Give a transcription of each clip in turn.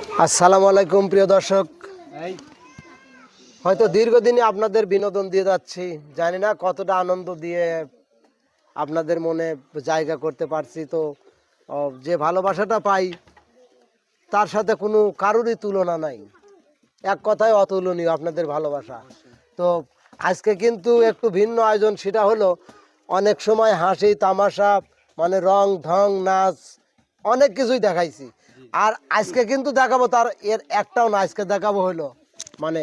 আসসালামু আলাইকুম, প্রিয় দর্শক। হয়তো দীর্ঘদিনই আপনাদের বিনোদন দিয়ে যাচ্ছি। জানি না কতটা আনন্দ দিয়ে আপনাদের মনে জায়গা করতে পারছি। তো যে ভালোবাসাটা পাই, তার সাথে কোনো কারোরই তুলনা নাই। এক কথায় অতুলনীয় আপনাদের ভালোবাসা। তো, আজকে কিন্তু একটু ভিন্ন আয়োজন, সেটা হলো অনেক সময় হাসি, তামাশা মানে রং, ঢং, নাচ, অনেক কিছুই দেখাইছি। আর আজকে কিন্তু দেখাবো তার এর একটাও না আজকে দেখাবো হলো মানে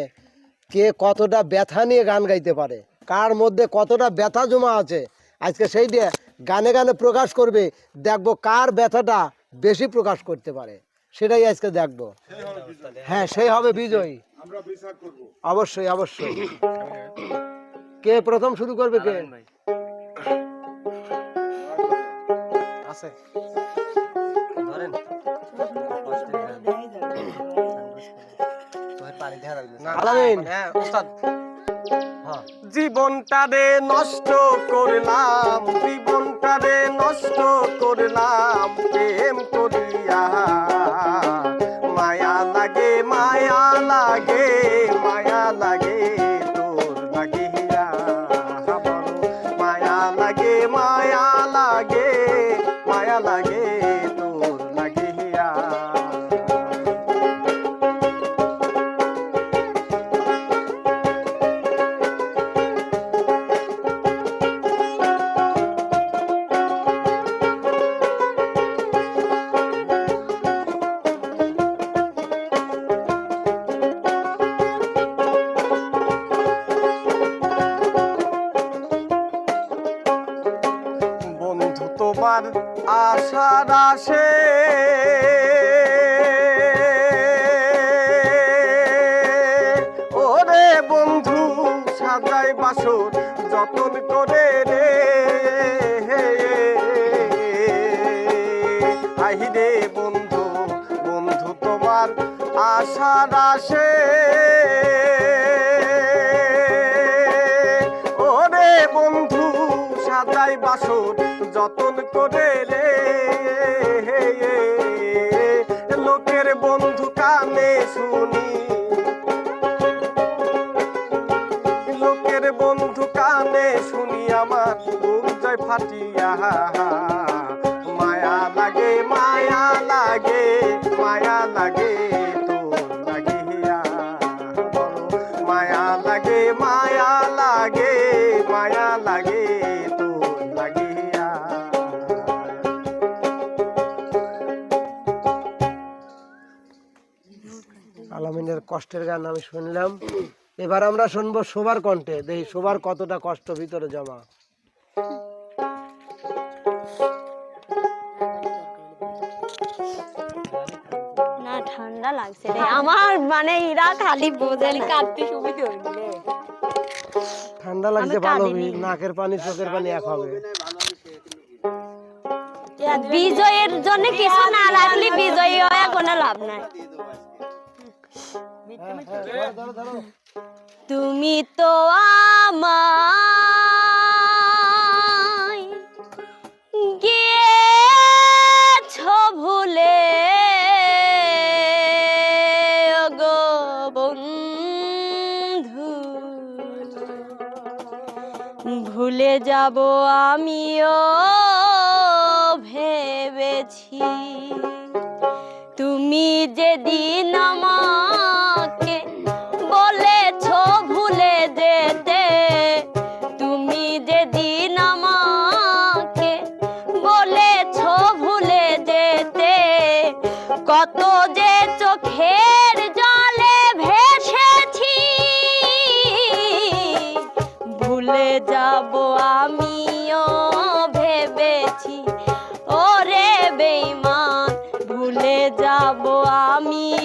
কে কতটা ব্যথা নিয়ে গান গাইতে পারে কার মধ্যে কতটা ব্যথা জমা আছে আজকে সেই দিয়ে গানে গানে প্রকাশ করবে দেখব কার ব্যথাটা বেশি প্রকাশ করতে পারে সেটাই আজকে দেখব। হ্যাঁ সেই হবে বিজয়ী। অবশ্যই অবশ্যই। কে প্রথম শুরু করবে কে? আছে। আলামিন হ্যাঁ জীবনটা রে নষ্ট করলাম জীবনটা রে নষ্ট করলাম প্রেম করিয়া। মায়া লাগে মায়া লাগে মায়া লাগে। তোমার আশার আসে ওরে বন্ধু, সাজাই বাসর, যতন করে রে। আহিরে বন্ধু বন্ধু তোমার আশার আসে ওরে বন্ধু, সাজাই বাসর যতন করে রে লোকের বন্ধু কানে শুনি। লোকের বন্ধু কানে শুনি আমার বুক যায় ফাটিয়া। মায়া লাগে মায়া লাগে মায়া লাগে মায়া লাগে মায়া লাগে, মায়া কষ্টের গান আমি শুনলাম। এবার আমরা শুনব শোবার কণ্ঠে। দেখি শোবার কতটা কষ্ট ভিতরে জমা। না ঠান্ডা লাগছে রে। আমার মানে এরা খালি বোঝে না কাঁদতে সুবিধে হইলে ঠান্ডা লাগছে ভালো নাকের পানি চোখের পানি এক হবে। বিজয়ের জন্য কিছু না লাগলে বিজয়ী হয়ে কোনো লাভ নাই। তুমি তো আমায় গিয়েছো ভুলে। গো বন্ধু ভুলে যাব আমিও ভেবেছি। তুমি যেদিন আমাকে কত চোখের জলে ভেসেছি। ভুলে যাব আমিও ভেবেছি। ভুলে আমিও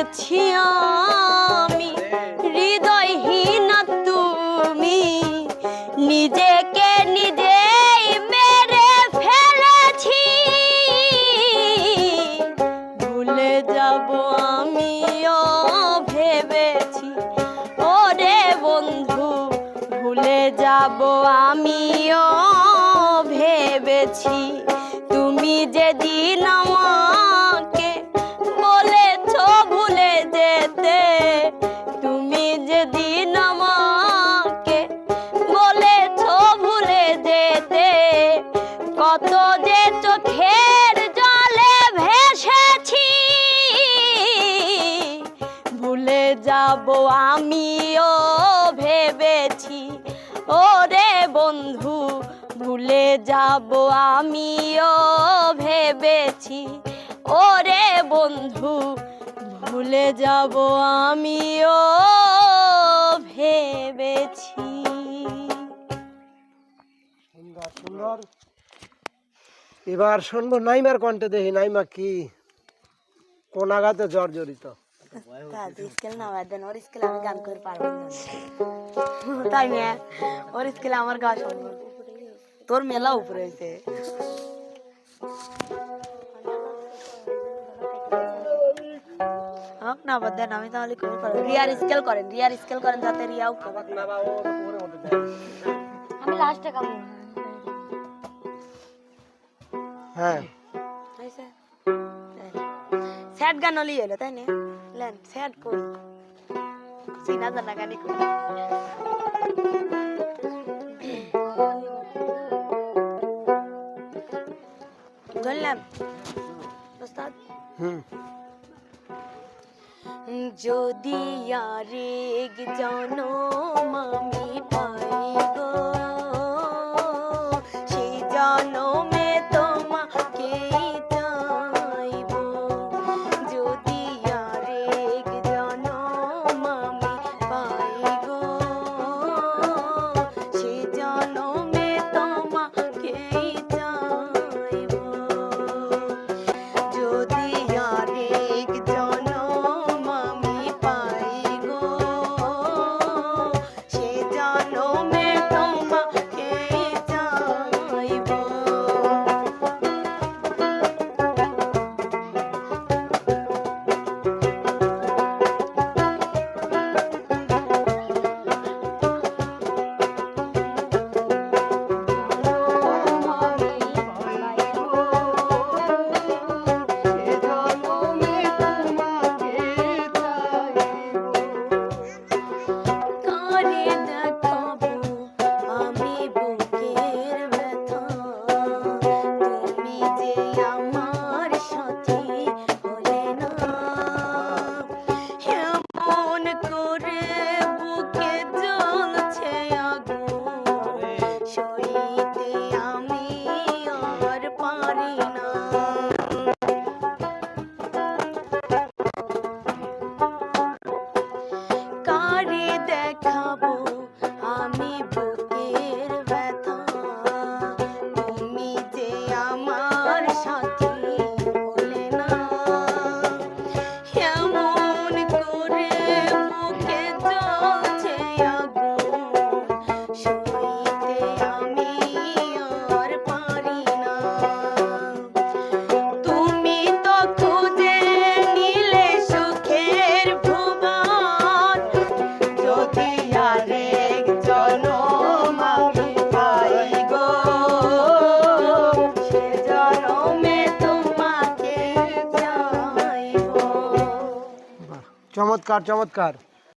গেছি আমি। হৃদয়হীন তুমি নিজেকে নিজেই মেরে ফেলেছি। ভুলে যাব আমিও ভেবেছি। ওরে বন্ধু, ভুলে যাব আমিও আমিও ভেবেছি, ওরে বন্ধু, ভুলে যাব আমিও ভেবেছি, ওরে বন্ধু, ভুলে যাব আমিও ভেবেছি। সুন্দর এবার শুনব নাইমার কণ্ঠে দেখি, নাইমা কি কোন আঘাতে জর্জরিত। স্কেল না দেন ওর স্কেল আমি গান করে পারব না তাই মেয়ে ওর স্কেলে আমার গাছ তোর মেলা উপরে হয়েছে হোক না বাদ দেন আমি তাহলে করে পারব রিয়ার স্কেল করেন রিয়ার স্কেল করেন যাতে রিয়াও আমি লাস্টে কাম হ্যাঁ স্যাড গান হলেই হলো তাই না লেন স্যাড করি চিনা জানা গানি করি ধরলাম ওস্তাদ হুম যদি আরেক জনম আমি mind. চমৎকার চমৎকার।